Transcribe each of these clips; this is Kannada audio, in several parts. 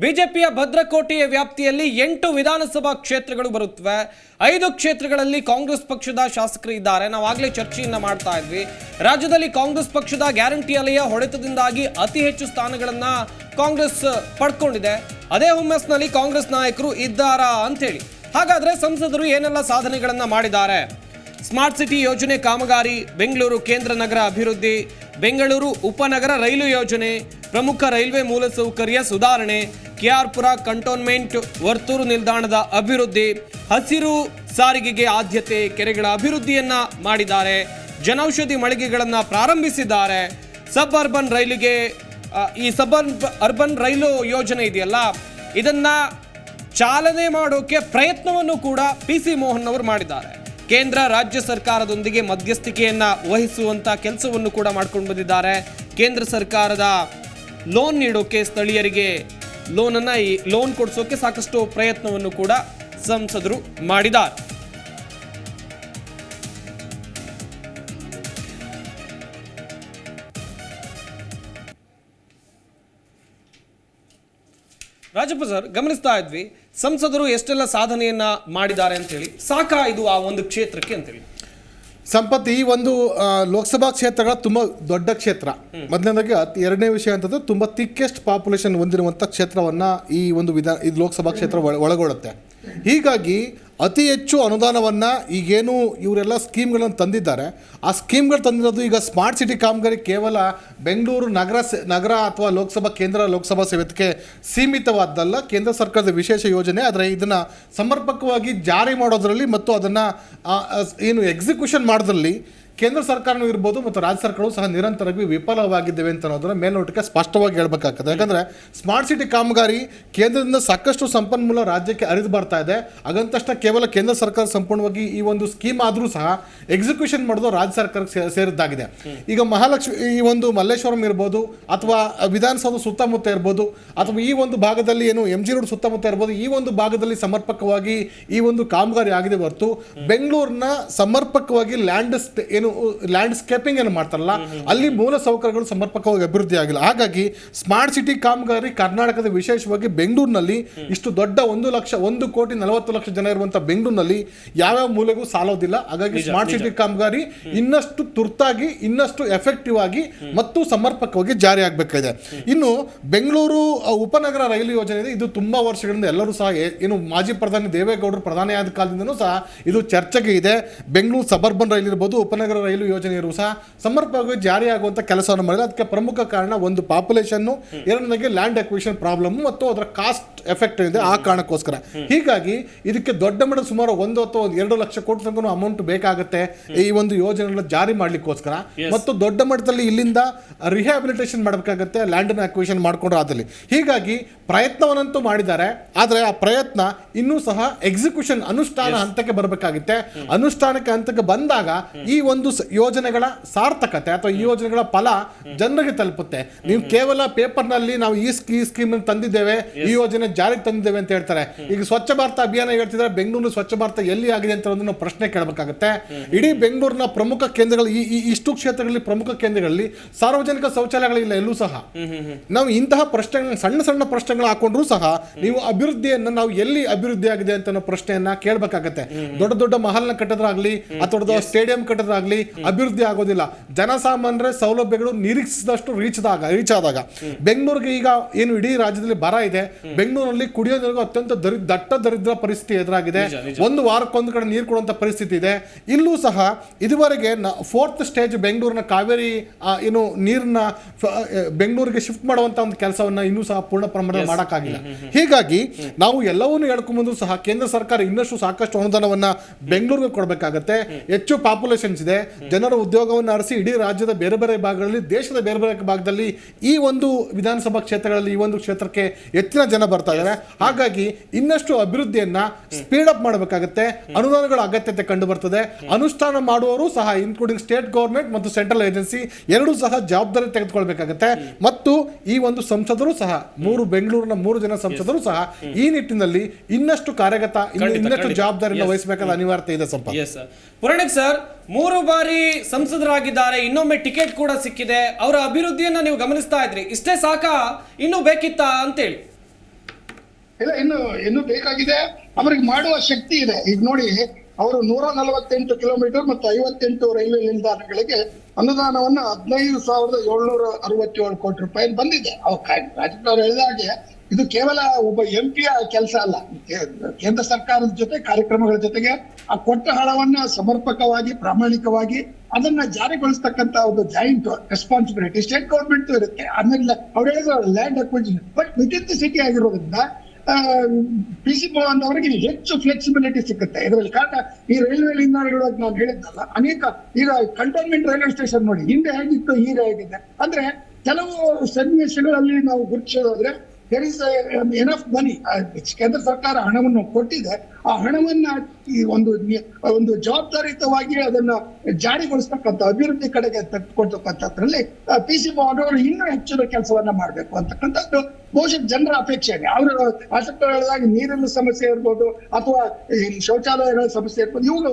ಬಿಜೆಪಿಯ ಭದ್ರಕೋಟೆಯ ವ್ಯಾಪ್ತಿಯಲ್ಲಿ ಎಂಟು ವಿಧಾನಸಭಾ ಕ್ಷೇತ್ರಗಳು ಬರುತ್ತವೆ. ಐದು ಕ್ಷೇತ್ರಗಳಲ್ಲಿ ಕಾಂಗ್ರೆಸ್ ಪಕ್ಷದ ಶಾಸಕರು ಇದ್ದಾರೆ. ನಾವು ಆಗಲೇ ಚರ್ಚೆಯನ್ನ ಮಾಡ್ತಾ ಇದ್ವಿ. ರಾಜ್ಯದಲ್ಲಿ ಕಾಂಗ್ರೆಸ್ ಪಕ್ಷದ ಗ್ಯಾರಂಟಿ ಅಲೆಯ ಹೊಡೆತದಿಂದಾಗಿ ಅತಿ ಹೆಚ್ಚು ಸ್ಥಾನಗಳನ್ನ ಕಾಂಗ್ರೆಸ್ ಪಡ್ಕೊಂಡಿದೆ. ಅದೇ ಹುಮ್ಮಸ್ನಲ್ಲಿ ಕಾಂಗ್ರೆಸ್ ನಾಯಕರು ಇದ್ದಾರಾ ಅಂತೇಳಿ ಹಾಗಾದ್ರೆ ಸಂಸದರು ಏನೆಲ್ಲ ಸಾಧನೆಗಳನ್ನ ಮಾಡಿದ್ದಾರೆ? ಸ್ಮಾರ್ಟ್ ಸಿಟಿ ಯೋಜನೆ ಕಾಮಗಾರಿ, ಬೆಂಗಳೂರು ಕೇಂದ್ರ ನಗರ ಅಭಿವೃದ್ಧಿ, ಬೆಂಗಳೂರು ಉಪನಗರ ರೈಲು ಯೋಜನೆ, ಪ್ರಮುಖ ರೈಲ್ವೆ ಮೂಲಸೌಕರ್ಯ ಸುಧಾರಣೆ ಕೆಆರ್ಪುರ ಕಂಟೋನ್ಮೆಂಟ್ ವರ್ತೂರು ನಿಲ್ದಾಣದ ಅಭಿವೃದ್ಧಿ ಹಸಿರು ಸಾರಿಗೆಗೆ ಆದ್ಯತೆ ಕೆರೆಗಳ ಅಭಿವೃದ್ಧಿಯನ್ನ ಮಾಡಿದ್ದಾರೆ. ಜನೌಷಧಿ ಮಳಿಗೆಗಳನ್ನು ಪ್ರಾರಂಭಿಸಿದ್ದಾರೆ. ಸಬ್ ಅರ್ಬನ್ ರೈಲಿಗೆ ಈ ಸಬ್ ಅರ್ಬನ್ ರೈಲು ಯೋಜನೆ ಇದೆಯಲ್ಲ, ಇದನ್ನ ಚಾಲನೆ ಮಾಡೋಕೆ ಪ್ರಯತ್ನವನ್ನು ಕೂಡ ಪಿ ಸಿ ಮೋಹನ್ ಅವರು ಮಾಡಿದ್ದಾರೆ. ಕೇಂದ್ರ, ರಾಜ್ಯ ಸರ್ಕಾರದೊಂದಿಗೆ ಮಧ್ಯಸ್ಥಿಕೆಯನ್ನ ವಹಿಸುವಂತ ಕೆಲಸವನ್ನು ಕೂಡ ಮಾಡ್ಕೊಂಡು ಬಂದಿದ್ದಾರೆ. ಕೇಂದ್ರ ಸರ್ಕಾರದ ಲೋನ್ ನೀಡೋಕೆ ಸ್ಥಳೀಯರಿಗೆ ಲೋನನ್ನ ಈ ಲೋನ್ ಕೊಡಿಸೋಕೆ ಸಾಕಷ್ಟು ಪ್ರಯತ್ನವನ್ನು ಕೂಡ ಸಂಸದರು ಮಾಡಿದ್ದಾರೆ. ರಾಜಪ್ಪ ಸರ್, ಗಮನಿಸ್ತಾ ಇದ್ವಿ. ಸಂಸದರು ಎಷ್ಟೆಲ್ಲ ಸಾಧನೆಯನ್ನ ಮಾಡಿದ್ದಾರೆ ಅಂತ ಹೇಳಿ ಸಾಕಾ ಇದು ಆ ಒಂದು ಕ್ಷೇತ್ರಕ್ಕೆ ಅಂತೇಳಿ. ಸಂಪತ್ ಈ ಒಂದು ಲೋಕಸಭಾ ಕ್ಷೇತ್ರಗಳ ತುಂಬ ದೊಡ್ಡ ಕ್ಷೇತ್ರ. ಮೊದಲನೇದಾಗಿ ಎರಡನೇ ವಿಷಯ ಅಂತಂದ್ರೆ ತುಂಬ ತಿಕ್ಕೆಸ್ಟ್ ಪಾಪ್ಯುಲೇಷನ್ ಹೊಂದಿರುವಂಥ ಕ್ಷೇತ್ರವನ್ನ ಈ ಒಂದು ವಿಧಾನ ಇದು ಲೋಕಸಭಾ ಕ್ಷೇತ್ರ ಒಳ- ಒಳಗೊಳ್ಳುತ್ತೆ. ಹೀಗಾಗಿ ಅತಿ ಹೆಚ್ಚು ಅನುದಾನವನ್ನು ಈಗೇನು ಇವರೆಲ್ಲ ಸ್ಕೀಮ್ಗಳನ್ನು ತಂದಿದ್ದಾರೆ. ಆ ಸ್ಕೀಮ್ಗಳು ತಂದಿರೋದು ಈಗ ಸ್ಮಾರ್ಟ್ ಸಿಟಿ ಕಾಮಗಾರಿ ಕೇವಲ ಬೆಂಗಳೂರು ನಗರ ನಗರ ಅಥವಾ ಲೋಕಸಭಾ, ಕೇಂದ್ರ ಲೋಕಸಭಾ ಸೇವೆಗೆ ಸೀಮಿತವಾದ್ದಲ್ಲ. ಕೇಂದ್ರ ಸರ್ಕಾರದ ವಿಶೇಷ ಯೋಜನೆ. ಆದರೆ ಇದನ್ನು ಸಮರ್ಪಕವಾಗಿ ಜಾರಿ ಮಾಡೋದರಲ್ಲಿ ಮತ್ತು ಅದನ್ನು ಏನು ಎಕ್ಸಿಕ್ಯೂಷನ್ ಮಾಡೋದ್ರಲ್ಲಿ ಕೇಂದ್ರ ಸರ್ಕಾರನೂ ಇರ್ಬೋದು ಮತ್ತು ರಾಜ್ಯ ಸರ್ಕಾರವು ಸಹ ನಿರಂತರವಾಗಿ ವಿಫಲವಾಗಿದ್ದೇವೆ ಅಂತ ಅನ್ನೋದನ್ನ ಮೇಲ್ನೋಟಕ್ಕೆ ಸ್ಪಷ್ಟವಾಗಿ ಹೇಳಬೇಕಾಗ್ತದೆ. ಯಾಕಂದರೆ ಸ್ಮಾರ್ಟ್ ಸಿಟಿ ಕಾಮಗಾರಿ ಕೇಂದ್ರದಿಂದ ಸಾಕಷ್ಟು ಸಂಪನ್ಮೂಲ ರಾಜ್ಯಕ್ಕೆ ಅರಿದು ಬರ್ತಾ ಇದೆ. ಹಾಗಂತ ಕೇವಲ ಕೇಂದ್ರ ಸರ್ಕಾರ ಸಂಪೂರ್ಣವಾಗಿ ಈ ಒಂದು ಸ್ಕೀಮ್ ಆದರೂ ಸಹ ಎಕ್ಸಿಕ್ಯೂಷನ್ ಮಾಡೋದು ರಾಜ್ಯ ಸರ್ಕಾರಕ್ಕೆ ಸೇರಿದ್ದಾಗಿದೆ. ಈಗ ಮಹಾಲಕ್ಷ್ಮಿ, ಈ ಒಂದು ಮಲ್ಲೇಶ್ವರಂ ಇರ್ಬೋದು ಅಥವಾ ವಿಧಾನಸೌಧ ಸುತ್ತಮುತ್ತ ಇರ್ಬೋದು ಅಥವಾ ಈ ಒಂದು ಭಾಗದಲ್ಲಿ ಏನು ಎಂ ಜಿ ರೋಡ್ ಸುತ್ತಮುತ್ತ ಇರ್ಬೋದು, ಈ ಒಂದು ಭಾಗದಲ್ಲಿ ಸಮರ್ಪಕವಾಗಿ ಈ ಒಂದು ಕಾಮಗಾರಿ ಆಗಿದೆ ಹೊರತು ಬೆಂಗಳೂರಿನ ಸಮರ್ಪಕವಾಗಿ ಲ್ಯಾಂಡ್ ಏನು ಲ್ಯಾಂಡ್ಸ್ಕೇಪಿಂಗ್ ಏನು ಮಾಡ್ತಾರಲ್ಲ ಅಲ್ಲಿ ಮೂಲ ಸೌಕರ್ಯಗಳು ಸಮರ್ಪಕವಾಗಿ ಅಭಿವೃದ್ಧಿ ಆಗಿಲ್ಲ. ಹಾಗಾಗಿ ಸ್ಮಾರ್ಟ್ ಸಿಟಿ ಕಾಮಗಾರಿ ಕರ್ನಾಟಕದ ವಿಶೇಷವಾಗಿ ಬೆಂಗಳೂರಿನಲ್ಲಿ ಇಷ್ಟು ದೊಡ್ಡ ಒಂದು ಲಕ್ಷ ಒಂದು ಕೋಟಿ ನಲವತ್ತು ಲಕ್ಷ ಜನ ಇರುವಂತಹ ಬೆಂಗಳೂರಿನಲ್ಲಿ ಯಾವ್ಯಾವ ಮೂಲೆಗೂ ಸಾಲೋದಿಲ್ಲ. ಹಾಗಾಗಿ ಸ್ಮಾರ್ಟ್ ಸಿಟಿ ಕಾಮಗಾರಿ ಇನ್ನಷ್ಟು ತುರ್ತಾಗಿ ಇನ್ನಷ್ಟು ಎಫೆಕ್ಟಿವ್ ಆಗಿ ಮತ್ತು ಸಮರ್ಪಕವಾಗಿ ಜಾರಿ ಆಗಬೇಕಾಗಿದೆ. ಇನ್ನು ಬೆಂಗಳೂರು ಉಪನಗರ ರೈಲು ಯೋಜನೆ ಇದೆ. ಇದು ತುಂಬಾ ವರ್ಷಗಳಿಂದ ಎಲ್ಲರೂ ಸಹ ಏನು ಮಾಜಿ ಪ್ರಧಾನಿ ದೇವೇಗೌಡರು ಪ್ರಧಾನಿಯಾದ ಕಾಲದಿಂದನೂ ಸಹ ಇದು ಚರ್ಚೆಗೆ ಇದೆ. ಬೆಂಗಳೂರು ಸಬರ್ಬನ್ ರೈಲ್ ಇರ್ಬೋದು ಉಪನಗರ ರೈಲು ಯೋಜನೆಯರು ಸಹ ಸಮರ್ಪಕವಾಗಿ ಜಾರಿಯಾಗುವಂಥ ಕೆಲಸವನ್ನು ಮಾಡಿದೆ ಅದಕ್ಕೆ ಪ್ರಮುಖ ಕಾರಣ ಒಂದು ಪಾಪ್ಯುಲೇಷನ್ನು ಎರಡನೇ ಲ್ಯಾಂಡ್ ಅಕ್ವಿಷನ್ ಪ್ರಾಬ್ಲಮ್ ಮತ್ತು ಅದರ ಕಾಸ್ಟ್ ಎಫೆಕ್ಟ್ ಇದೆ ಆ ಕಾರಣಕ್ಕೋಸ್ಕರ. ಹೀಗಾಗಿ ಇದಕ್ಕೆ ದೊಡ್ಡ ಮಟ್ಟದ ಸುಮಾರು ಒಂದು ಅಥವಾ ಒಂದು ಎರಡು ಲಕ್ಷ ಕೋಟಿ ತನಕ ಅಮೌಂಟ್ ಬೇಕಾಗುತ್ತೆ ಈ ಒಂದು ಯೋಜನೆಗಳನ್ನ ಜಾರಿ ಮಾಡ್ಲಿಕ್ಕೋಸ್ಕರ. ಮತ್ತು ದೊಡ್ಡ ಮಟ್ಟದಲ್ಲಿ ಇಲ್ಲಿಂದ ರಿಹ್ಯಾಬಿಲಿಟೇಷನ್ ಮಾಡಬೇಕಾಗುತ್ತೆ ಲ್ಯಾಂಡ್ ಅಕ್ವಿಷನ್ ಮಾಡಿಕೊಂಡ್ರೆ ಆದಲ್ಲಿ. ಹೀಗಾಗಿ ಪ್ರಯತ್ನವನ್ನಂತೂ ಮಾಡಿದ್ದಾರೆ. ಆದರೆ ಆ ಪ್ರಯತ್ನ ಇನ್ನೂ ಸಹ ಎಕ್ಸಿಕ್ಯೂಷನ್ ಅನುಷ್ಠಾನ ಹಂತಕ್ಕೆ ಬರಬೇಕಾಗುತ್ತೆ. ಅನುಷ್ಠಾನಕ್ಕೆ ಹಂತಕ್ಕೆ ಬಂದಾಗ ಈ ಒಂದು ಸ- ಯೋಜನೆಗಳ ಸಾರ್ಥಕತೆ ಅಥವಾ ಈ ಯೋಜನೆಗಳ ಫಲ ಜನರಿಗೆ ತಲುಪುತ್ತೆ. ನೀವು ಕೇವಲ ಪೇಪರ್ನಲ್ಲಿ ನಾವು ಈ ಸ್ಕೀ ಸ್ಕೀಮ್ ತಂದಿದ್ದೇವೆ ಈ ಯೋಜನೆ ಜಾರಿಗೆ ತಂದಿದ್ದೇವೆ ಅಂತ ಹೇಳ್ತಾರೆ. ಈಗ ಸ್ವಚ್ಛ ಭಾರತ ಅಭಿಯಾನ ಹೇಳ್ತಿದ್ರೆ ಬೆಂಗಳೂರು ಸ್ವಚ್ಛ ಭಾರತ ಎಲ್ಲಿ ಆಗಿದೆ ಅಂತ ಒಂದು ನಾವು ಪ್ರಶ್ನೆ ಕೇಳಬೇಕಾಗುತ್ತೆ. ಇಡೀ ಬೆಂಗಳೂರಿನ ಪ್ರಮುಖ ಕೇಂದ್ರಗಳು ಈ ಈ ಇಷ್ಟು ಕ್ಷೇತ್ರಗಳಲ್ಲಿ ಪ್ರಮುಖ ಕೇಂದ್ರಗಳಲ್ಲಿ ಸಾರ್ವಜನಿಕ ಶೌಚಾಲಯಗಳಿಲ್ಲ ಎಲ್ಲೂ ಸಹ. ನಾವು ಇಂತಹ ಪ್ರಶ್ನೆಗಳನ್ನ ಸಣ್ಣ ಸಣ್ಣ ಪ್ರಶ್ನೆಗಳು ಹಾಕೊಂಡ್ರು ಸಹ ನೀವು ಅಭಿವೃದ್ಧಿಯನ್ನು ನಾವು ಎಲ್ಲಿ ಅಭಿವೃದ್ಧಿ ಆಗಿದೆ ಅಂತ ಅನ್ನೋ ಪ್ರಶ್ನೆಯನ್ನ ಕೇಳಬೇಕಾಗತ್ತೆ. ದೊಡ್ಡ ದೊಡ್ಡ ಮಹಲ್ನ ಕಟ್ಟದ್ರಾಗ್ಲಿ ಅಥವಾ ದೊಡ್ಡ ಸ್ಟೇಡಿಯಂ ಕಟ್ಟೋದ್ರಾಗ್ಲಿ ಅಭಿವೃದ್ಧಿ ಆಗೋದಿಲ್ಲ. ಜನಸಾಮಾನ್ಯರ ಸೌಲಭ್ಯಗಳು ನಿರೀಕ್ಷಿಸಿದಷ್ಟು ರೀಚ್ ಆದಾಗ ರೀಚ್ ಆದಾಗ. ಬೆಂಗಳೂರಿಗೆ ಈಗ ಏನು ಇಡೀ ರಾಜ್ಯದಲ್ಲಿ ಬರ ಇದೆ. ಬೆಂಗಳೂರಿನಲ್ಲಿ ಕುಡಿಯೋ ನೀರಿಗೂ ಅತ್ಯಂತ ದರಿ ದಟ್ಟ ದರಿದ್ರ ಪರಿಸ್ಥಿತಿ ಎದುರಾಗಿದೆ. ಒಂದು ವಾರಕ್ಕೊಂದು ಕಡೆ ನೀರು ಕೊಡುವಂತ ಪರಿಸ್ಥಿತಿ ಇದೆ. ಇಲ್ಲೂ ಸಹ ಇದುವರೆಗೆ ಫೋರ್ತ್ ಸ್ಟೇಜ್ ಬೆಂಗಳೂರಿನ ಕಾವೇರಿ ಏನು ನೀರನ್ನ ಬೆಂಗಳೂರಿಗೆ ಶಿಫ್ಟ್ ಮಾಡುವಂತ ಒಂದು ಕೆಲಸವನ್ನ ಇನ್ನೂ ಸಹ ಪೂರ್ಣ ಪ್ರಮಾಣದಲ್ಲಿ ಮಾಡೋಕ್ಕಾಗಿಲ್ಲ. ಹೀಗಾಗಿ ನಾವು ಎಲ್ಲವನ್ನೂ ಹೇಳ್ಕೊಂಬಂದು ಸಹ ಕೇಂದ್ರ ಸರ್ಕಾರ ಇನ್ನಷ್ಟು ಸಾಕಷ್ಟು ಅನುದಾನವನ್ನ ಬೆಂಗಳೂರಿಗೆ ಕೊಡಬೇಕಾಗತ್ತೆ. ಹೆಚ್ಚು ಪಾಪ್ಯುಲೇಷನ್ಸ್ ಇದೆ. ಜನರ ಉದ್ಯೋಗವನ್ನು ಅರಸಿ ಇಡೀ ರಾಜ್ಯದ ಬೇರೆ ಬೇರೆ ಭಾಗಗಳಲ್ಲಿ ದೇಶದ ಬೇರೆ ಬೇರೆ ಭಾಗದಲ್ಲಿ ಈ ಒಂದು ವಿಧಾನಸಭಾ ಕ್ಷೇತ್ರಗಳಲ್ಲಿ ಈ ಒಂದು ಕ್ಷೇತ್ರಕ್ಕೆ ಹೆಚ್ಚಿನ ಜನ ಬರ್ತಾ ಇದ್ದಾರೆ ಹಾಗಾಗಿ ಇನ್ನಷ್ಟು ಅಭಿವೃದ್ಧಿಯನ್ನ ಸ್ಪೀಡ್ ಅಪ್ ಮಾಡಬೇಕಾಗುತ್ತೆ. ಅನುದಾನಗಳ ಅಗತ್ಯತೆ ಕಂಡು ಬರ್ತದೆ. ಅನುಷ್ಠಾನ ಮಾಡುವವರು ಸಹ ಇನ್ಕ್ಲೂಡಿಂಗ್ ಸ್ಟೇಟ್ ಗೌರ್ಮೆಂಟ್ ಮತ್ತು ಸೆಂಟ್ರಲ್ ಏಜೆನ್ಸಿ ಎರಡೂ ಸಹ ಜವಾಬ್ದಾರಿ ತೆಗೆದುಕೊಳ್ಬೇಕಾಗುತ್ತೆ. ಮತ್ತು ಈ ಒಂದು ಸಂಸದರು ಸಹ ಮೂರು ಬೆಂಗಳೂರಿನ ಮೂರು ಜನ ಸಂಸದರು ಸಹ ಈ ನಿಟ್ಟಿನಲ್ಲಿ ಇನ್ನಷ್ಟು ಕಾರ್ಯಗತ ಇನ್ನಷ್ಟು. ಜವಾಬ್ದಾರಿಯನ್ನು ವಹಿಸಬೇಕಾದ ಅನಿವಾರ್ಯತೆ ಇದೆ ಸ್ವಲ್ಪ ಪುರಾಣಿಕ್ ಸರ್ ಮೂರು ಬಾರಿ ಸಂಸದರಾಗಿದ್ದಾರೆ, ಇನ್ನೊಮ್ಮೆ ಟಿಕೆಟ್ ಕೂಡ ಸಿಕ್ಕಿದೆ. ಅವರ ಅಭಿವೃದ್ಧಿಯನ್ನ ನೀವು ಗಮನಿಸ್ತಾ ಇದ್ರಿ. ಇಷ್ಟೇ ಸಾಕಾ? ಇನ್ನೂ ಬೇಕಿತ್ತಾ ಅಂತೇಳಿ. ಇಲ್ಲ, ಇನ್ನು ಇನ್ನು ಬೇಕಾಗಿದೆ. ಅವ್ರಿಗೆ ಮಾಡುವ ಶಕ್ತಿ ಇದೆ. ಈಗ ನೋಡಿ, ಅವರು ನೂರ ನಲವತ್ತೆಂಟು ಕಿಲೋಮೀಟರ್ ಮತ್ತು ಐವತ್ತೆಂಟು ರೈಲ್ವೆ ನಿಲ್ದಾಣಗಳಿಗೆ ಅನುದಾನವನ್ನ ಹದಿನೈದು ಸಾವಿರದ ಏಳ್ನೂರ ಅರವತ್ತೇಳು ಕೋಟಿ ರೂಪಾಯಿ ಬಂದಿದೆ. ಅವ್ರು ಹೇಳಿದ ಹಾಗೆ ಇದು ಕೇವಲ ಒಬ್ಬ ಎಂ ಪಿಯ ಕೆಲಸ ಅಲ್ಲ. ಕೇಂದ್ರ ಸರ್ಕಾರದ ಜೊತೆ ಕಾರ್ಯಕ್ರಮಗಳ ಜೊತೆಗೆ ಆ ಕೊಟ್ಟ ಹಣವನ್ನ ಸಮರ್ಪಕವಾಗಿ, ಪ್ರಾಮಾಣಿಕವಾಗಿ ಅದನ್ನ ಜಾರಿಗೊಳಿಸ್ತಕ್ಕಂತ ಒಂದು ಜಾಯಿಂಟ್ ರೆಸ್ಪಾನ್ಸಿಬಿಲಿಟಿ ಸ್ಟೇಟ್ ಗೌರ್ಮೆಂಟ್ ಇರುತ್ತೆ. ಆಮೇಲೆ ಅವ್ರು ಹೇಳಿದ್ರು land acquisition but within the city ಆಗಿರೋದ್ರಿಂದ ಪಿ ಸಿ ಮೋಹನ್ ಅವರಿಗೆ ಹೆಚ್ಚು ಫ್ಲೆಕ್ಸಿಬಿಲಿಟಿ ಸಿಗುತ್ತೆ ಇದರಲ್ಲಿ ಕಾರಣ ಈ ರೈಲ್ವೆ ಅಂತ ನಾನು ಹೇಳಿದ್ನಲ್ಲ ಅನೇಕ ಈಗ ಕಂಟೋನ್ಮೆಂಟ್ ರೈಲ್ವೆ ಸ್ಟೇಷನ್ ನೋಡಿ, ಹಿಂದೆ ಹೇಗಿತ್ತು ಈಗ ಹೇಗಿದೆ. ಅಂದ್ರೆ ಕೆಲವು ಸನ್ನಿವೇಶಗಳಲ್ಲಿ ನಾವು ಗುರುತಿಸೋದಾದ್ರೆ ದೇರ್ ಇಸ್ ಎನಫ್ ಮನಿ ಕೇಂದ್ರ ಸರ್ಕಾರ ಹಣವನ್ನು ಕೊಟ್ಟಿದೆ. ಆ ಹಣವನ್ನ ಈ ಒಂದು ಒಂದು ಜವಾಬ್ದಾರಿಯುತವಾಗಿ ಅದನ್ನ ಜಾರಿಗೊಳಿಸ್ತಕ್ಕಂಥ ಅಭಿವೃದ್ಧಿ ಕಡೆಗೆ ಕೊಡ್ತಕ್ಕಂಥದ್ರಲ್ಲಿ ಪಿ ಸಿ ಮೋಹನ್ ಅವರು ಇನ್ನೂ ಹೆಚ್ಚಿನ ಕೆಲಸವನ್ನ ಮಾಡಬೇಕು ಅಂತಕ್ಕಂಥದ್ದು ಬಹುಶಃ ಜನರ ಅಪೇಕ್ಷೆ ಅವರು ಆಸಕ್ತಿ ಹೇಳಿದಾಗ ನೀರಿನ ಸಮಸ್ಯೆ ಇರ್ಬೋದು ಅಥವಾ ಶೌಚಾಲಯಗಳ ಸಮಸ್ಯೆ ಇರ್ಬೋದು ಇವರು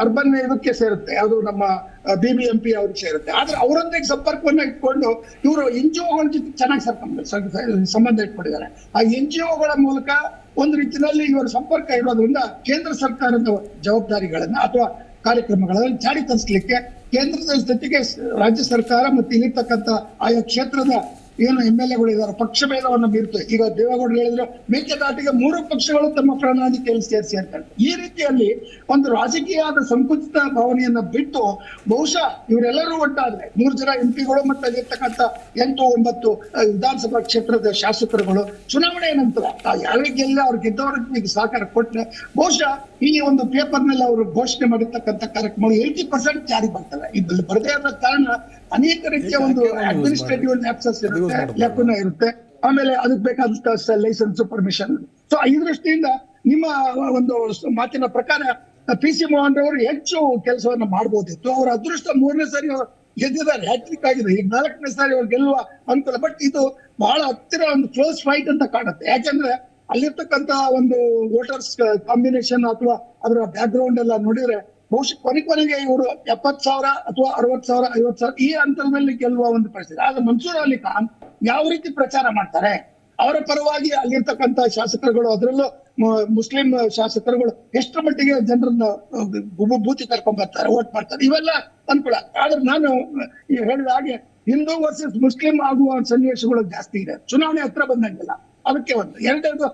ಅರ್ಬನ್ ಇದಕ್ಕೆ ಸೇರುತ್ತೆ. ಅದು ನಮ್ಮ ಬಿ ಬಿ ಎಂ ಪಿ ಅವ್ರಿಗೆ ಸೇರುತ್ತೆ. ಆದ್ರೆ ಅವರೊಂದಿಗೆ ಸಂಪರ್ಕವನ್ನ ಇಟ್ಕೊಂಡು ಇವರು ಎನ್ ಜಿ ಒಗಳ ಜೊತೆ ಚೆನ್ನಾಗಿ ಸಂಬಂಧ ಇಟ್ಕೊಂಡಿದ್ದಾರೆ. ಆ ಎನ್ ಜಿ ಒಗಳ ಮೂಲಕ ಒಂದು ರೀತಿಯಲ್ಲಿ ಇವರ ಸಂಪರ್ಕ ಇರೋದ್ರಿಂದ ಕೇಂದ್ರ ಸರ್ಕಾರದ ಜವಾಬ್ದಾರಿಗಳನ್ನ ಅಥವಾ ಕಾರ್ಯಕ್ರಮಗಳನ್ನು ಜಾರಿ ತರಿಸಲಿಕ್ಕೆ ಕೇಂದ್ರದ ಜೊತೆಗೆ ರಾಜ್ಯ ಸರ್ಕಾರ ಮತ್ತು ಇಲ್ಲಿರ್ತಕ್ಕಂಥ ಆಯಾ ಕ್ಷೇತ್ರದ ಏನು ಎಂ ಎಲ್ ಎಗಳು ಇದ್ದಾರೆ, ಪಕ್ಷ ಭೇದವನ್ನು ಬೀರ್ತು ಈಗ ದೇವೇಗೌಡರು ಹೇಳಿದ್ರು, ಮೇಕೆದಾಟಿಗೆ ಮೂರು ಪಕ್ಷಗಳು ತಮ್ಮ ಪ್ರಣಾಳಿಕೆಯಲ್ಲಿ ಸೇರಿಸಿ ಅಂತ. ಈ ರೀತಿಯಲ್ಲಿ ಒಂದು ರಾಜಕೀಯದ ಸಂಕುಚಿತ ಭಾವನೆಯನ್ನ ಬಿಟ್ಟು, ಬಹುಶಃ ಇವರೆಲ್ಲರೂ ಒಟ್ಟಾದ್ರೆ, ಮೂರು ಜನ ಎಂ ಪಿಗಳು ಮತ್ತು ಅಲ್ಲಿರ್ತಕ್ಕಂಥ ಎಂಟು, ಒಂಬತ್ತು ವಿಧಾನಸಭಾ ಕ್ಷೇತ್ರದ ಶಾಸಕರುಗಳು, ಚುನಾವಣೆ ನಂತರ, ಆ ಯಾರೇ ಗೆಲ್ಲ ಅವ್ರು ಗೆದ್ದವರಿಗೆ ಸಹಕಾರ ಕೊಟ್ಟರೆ ಬಹುಶಃ ಈ ಒಂದು ಪೇಪರ್ನಲ್ಲಿ ಅವರು ಘೋಷಣೆ ಮಾಡಿರ್ತಕ್ಕಂಥ ಕಾರ್ಯಕ್ರಮಗಳು ಏಯ್ಟಿ ಪರ್ಸೆಂಟ್ ಜಾರಿ ಬರ್ತವೆ ಇದ್ರಲ್ಲಿ ಬರದೇ ಇರೋ ಕಾರಣ ಅನೇಕ ರೀತಿಯ ಒಂದು ಅಡ್ಮಿನಿಸ್ಟ್ರೇಟಿವ್ ಲ್ಯಾಪ್ಸಸ್ ಇರುತ್ತೆ ಲ್ಯಾಪನ ಇರುತ್ತೆ. ಆಮೇಲೆ ಅದಕ್ಕೆ ಬೇಕಾದಂತ ಲೈಸೆನ್ಸ್ ಪರ್ಮಿಷನ್ ಸೊ ಈ ದೃಷ್ಟಿಯಿಂದ ನಿಮ್ಮ ಒಂದು ಮಾತಿನ ಪ್ರಕಾರ ಪಿ ಸಿ ಮೋಹನ್ ಅವರು ಹೆಚ್ಚು ಕೆಲಸವನ್ನ ಮಾಡಬಹುದಿತ್ತು ಅವರ ಅದೃಷ್ಟ ಮೂರನೇ ಸಾರಿ ಅವ್ರು ಗೆದ್ದಿದ್ದಾರೆ ಹ್ಯಾಟ್ರಿಕ್ ಆಗಿದೆ. ಈಗ ನಾಲ್ಕನೇ ಸಾರಿ ಅವ್ರು ಗೆಲ್ಲುವ ಅನುಕೂಲ ಬಟ್ ಇದು ಬಹಳ ಹತ್ತಿರ ಒಂದು ಕ್ಲೋಸ್ ಫೈಟ್ ಅಂತ ಕಾಣುತ್ತೆ. ಯಾಕಂದ್ರೆ ಅಲ್ಲಿರ್ತಕ್ಕಂತಹ ಒಂದು ವೋಟರ್ಸ್ ಕಾಂಬಿನೇಷನ್ ಅಥವಾ ಅದರ ಬ್ಯಾಕ್ ಗ್ರೌಂಡ್ ಎಲ್ಲ ನೋಡಿದ್ರೆ ಬಹುಶಃ ಕೊನೆ ಕೊನೆಗೆ ಇವರು ಎಪ್ಪತ್ ಸಾವಿರ ಅಥವಾ ಅರವತ್ ಸಾವಿರ ಐವತ್ ಸಾವಿರ, ಈ ಅಂತರದಲ್ಲಿ ಗೆಲ್ಲುವ ಒಂದು ಪರಿಸ್ಥಿತಿ. ಆದ್ರೆ ಮನ್ಸೂರ್ ಅಲಿ ಖಾನ್ ಯಾವ ರೀತಿ ಪ್ರಚಾರ ಮಾಡ್ತಾರೆ? ಅವರ ಪರವಾಗಿ ಅಲ್ಲಿರ್ತಕ್ಕಂತ ಶಾಸಕರುಗಳು, ಅದರಲ್ಲೂ ಮುಸ್ಲಿಂ ಶಾಸಕರುಗಳು ಎಷ್ಟರ ಮಟ್ಟಿಗೆ ಜನರನ್ನ ಭೂತಿ ಕರ್ಕೊಂಡ್ ಬರ್ತಾರೆ, ಓಟ್ ಮಾಡ್ತಾರೆ, ಇವೆಲ್ಲ ಅನುಕೂಲ ಆದ್ರೆ ನಾನು ಹೇಳಿದ ಹಾಗೆ ಹಿಂದೂ ವರ್ಸಸ್ ಮುಸ್ಲಿಂ ಆಗುವ ಸನ್ನಿವೇಶಗಳು ಜಾಸ್ತಿ ಇದೆ. ಚುನಾವಣೆ ಹತ್ರ ಬಂದಂಗಿಲ್ಲ. ಅದಕ್ಕೆ ಒಂದು. ಎರಡೆರಡು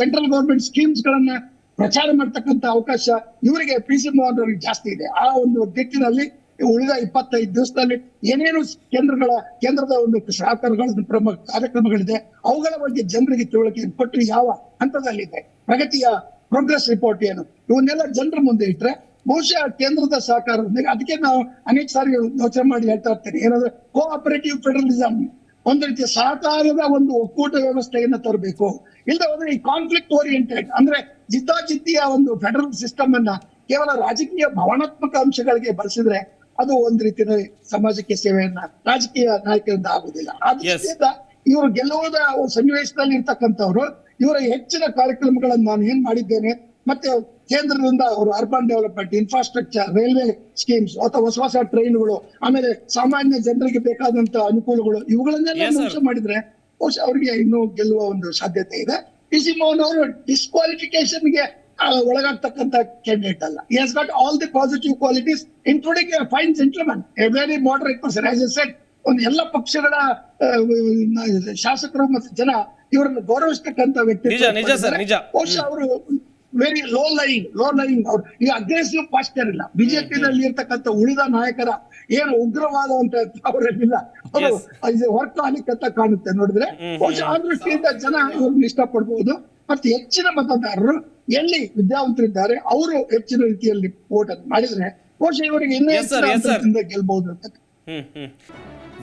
ಸೆಂಟ್ರಲ್ ಗೌರ್ಮೆಂಟ್ ಸ್ಕೀಮ್ಸ್ ಗಳನ್ನ ಪ್ರಚಾರ ಮಾಡ್ತಕ್ಕಂತ ಅವಕಾಶ ಇವರಿಗೆ ಪಿ ಸಿ ಮೋಹನ್ ಅವರಿಗೆ ಜಾಸ್ತಿ ಇದೆ. ಆ ಒಂದು ದಿಕ್ಕಿನಲ್ಲಿ ಉಳಿದ ಇಪ್ಪತ್ತೈದು ದಿವಸದಲ್ಲಿ ಏನೇನು ಕೇಂದ್ರಗಳ, ಕೇಂದ್ರದ ಒಂದು ಸಹಕಾರಗಳ ಪ್ರಮುಖ ಕಾರ್ಯಕ್ರಮಗಳಿದೆ, ಅವುಗಳ ಬಗ್ಗೆ ಜನರಿಗೆ ತಿಳುವಳಿಕೆ ಕೊಟ್ಟು ಯಾವ ಹಂತದಲ್ಲಿದೆ? ಪ್ರಗತಿಯ ಪ್ರೋಗ್ರೆಸ್ ರಿಪೋರ್ಟ್ ಏನು? ಇವನ್ನೆಲ್ಲ ಜನರ ಮುಂದೆ ಇಟ್ರೆ ಬಹುಶಃ ಕೇಂದ್ರದ ಸಹಕಾರದೊಂದಿಗೆ ಅದಕ್ಕೆ ನಾವು ಅನೇಕ ಸಾರಿ ಯೋಚನೆ ಮಾಡಿ ಹೇಳ್ತಾ ಇರ್ತೇನೆ. ಏನಂದ್ರೆ ಕೋಆಪರೇಟಿವ್ ಫೆಡರಲಿಸಂ ಒಂದು ರೀತಿಯ ಸಹಕಾರದ ಒಂದು ಒಕ್ಕೂಟ ವ್ಯವಸ್ಥೆಯನ್ನು ತರಬೇಕು. ಇಲ್ಲದೆ ಹೋದ್ರೆ ಈ ಕಾನ್ಫ್ಲಿಕ್ಟ್ ಓರಿಯೆಂಟೆಡ್ ಅಂದ್ರೆ ಜಿದ್ದಾಜಿದ್ದಿಯ ಒಂದು ಫೆಡರಲ್ ಸಿಸ್ಟಮ್ ಅನ್ನ ಕೇವಲ ರಾಜಕೀಯ ಭಾವನಾತ್ಮಕ ಅಂಶಗಳಿಗೆ ಬಳಸಿದ್ರೆ ಅದು ಒಂದ್ ರೀತಿಯ ಸಮಾಜಕ್ಕೆ ಸೇವೆಯನ್ನ ರಾಜಕೀಯ ನಾಯಕರಿಂದ ಆಗುದಿಲ್ಲ ಆದ್ರಿಂದ ಇವರು ಗೆಲ್ಲುವುದ ಸನ್ನಿವೇಶದಲ್ಲಿ ಇರ್ತಕ್ಕಂಥವ್ರು ಇವರ ಹೆಚ್ಚಿನ ಕಾರ್ಯಕ್ರಮಗಳನ್ನು ನಾನು ಏನ್ ಮಾಡಿದ್ದೇನೆ ಮತ್ತೆ ಕೇಂದ್ರದಿಂದ ಅವರು urban development infrastructure railway schemes ಅಥವಾ ಹೊಸ ಹೊಸ ಟ್ರೈನ್ಗಳು ಆಮೇಲೆ ಸಾಮಾನ್ಯ ಜನರಿಗೆ ಬೇಕಾದಂತ ಅನುಕೂಲಗಳು ಇವುಗಳನ್ನೆಲ್ಲ ಮಾಡಿದ್ರೆ ಬಹುಶಃ ಅವರಿಗೆ ಇನ್ನೂ ಗೆಲ್ಲುವ ಒಂದು ಸಾಧ್ಯತೆ ಇದೆ. ಪಿ ಸಿ ಮೋಹನ್ ಅವರು ಡಿಸ್ಕ್ವಾಲಿಫಿಕೇಶನ್ಗೆ ಒಳಗಾಗ್ತಕ್ಕಂತ ಕ್ಯಾಂಡಿಡೇಟ್ ಅಲ್ಲ. He has got all the positive qualities including fine gentleman a very moderate person as a set ಒಂದು ಎಲ್ಲ ಪಕ್ಷಗಳ ಶಾಸಕರು ಮತ್ತು ಜನ ಇವರನ್ನು ಗೌರವಿಸ್ತಕ್ಕಂತ ವ್ಯಕ್ತಿ. ಬಹುಶಃ ಅವರು very low line low line ಅವ್ರು ಈ ಅಗ್ರೆಸಿವ್ ಪಾಸ್ಟರ್ ಇಲ್ಲ. ಬಿಜೆಪಿನಲ್ಲಿ ಇರ್ತಕ್ಕಂಥ ಉಳಿದ ನಾಯಕರ ಏನು ಉಗ್ರವಾದ ಅಂತ ಅವರಲ್ಲಿಲ್ಲ ಅವರು ವರ್ಕ್ ಆಗ್ಲಿಕ್ಕೆ ಅಂತ ಕಾಣುತ್ತೆ. ನೋಡಿದ್ರೆ ಬಹುಶಃ ಆ ದೃಷ್ಟಿಯಿಂದ ಜನ ಇವ್ರನ್ನ ಇಷ್ಟಪಡ್ಬಹುದು ಮತ್ತೆ ಹೆಚ್ಚಿನ ಮತದಾರರು ಎಲ್ಲಿ ವಿದ್ಯಾವಂತರಿದ್ದಾರೆ ಅವರು ಹೆಚ್ಚಿನ ರೀತಿಯಲ್ಲಿ ವೋಟ್ ಅಂತ ಮಾಡಿದ್ರೆ ಬಹುಶಃ ಇವರಿಗೆ ಇನ್ನೂ ಹೆಚ್ಚಿನ ಗೆಲ್ಬಹುದು ಅಂತ.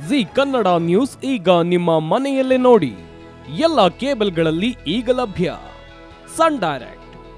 ಜಿ ಕನ್ನಡ ನ್ಯೂಸ್ ಈಗ ನಿಮ್ಮ ಮನೆಯಲ್ಲೇ ನೋಡಿ. ಎಲ್ಲ ಕೇಬಲ್ಗಳಲ್ಲಿ ಈಗ ಲಭ್ಯ. Sun Direct.